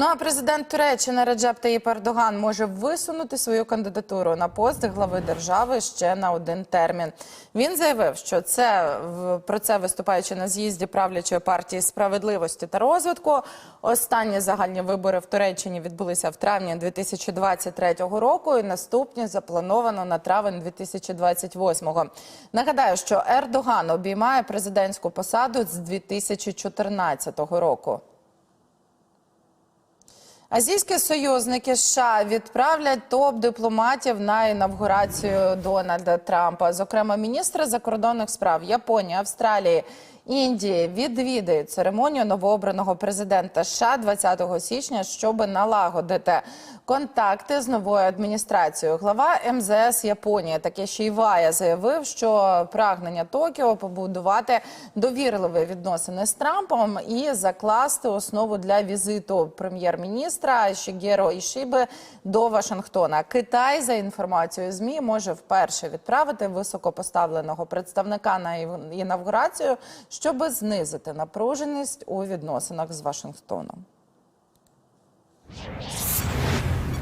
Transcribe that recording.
Ну а президент Туреччини Реджеп Таїп Ердоган може висунути свою кандидатуру на пост глави держави ще на один термін. Він заявив, що це про це виступаючи на з'їзді правлячої партії справедливості та розвитку. Останні загальні вибори в Туреччині відбулися в травні 2023 року. І наступні заплановано на травень 2028. Нагадаю, що Ердоган обіймає президентську посаду з 2014 року. Азійські союзники США відправлять топ-дипломатів на інавгурацію Дональда Трампа. Зокрема, міністри закордонних справ Японії, Австралії, Індії відвідають церемонію новообраного президента США 20 січня, щоб налагодити контакти з новою адміністрацією. Глава МЗС Японії Такеші Івая заявив, що прагнення Токіо побудувати довірливі відносини з Трампом і закласти основу для візиту прем'єр-міністра Шігєро Ішіби до Вашингтона. Китай за інформацією змі може вперше відправити високопоставленого представника на інавгурацію, щоб знизити напруженість у відносинах з Вашингтоном.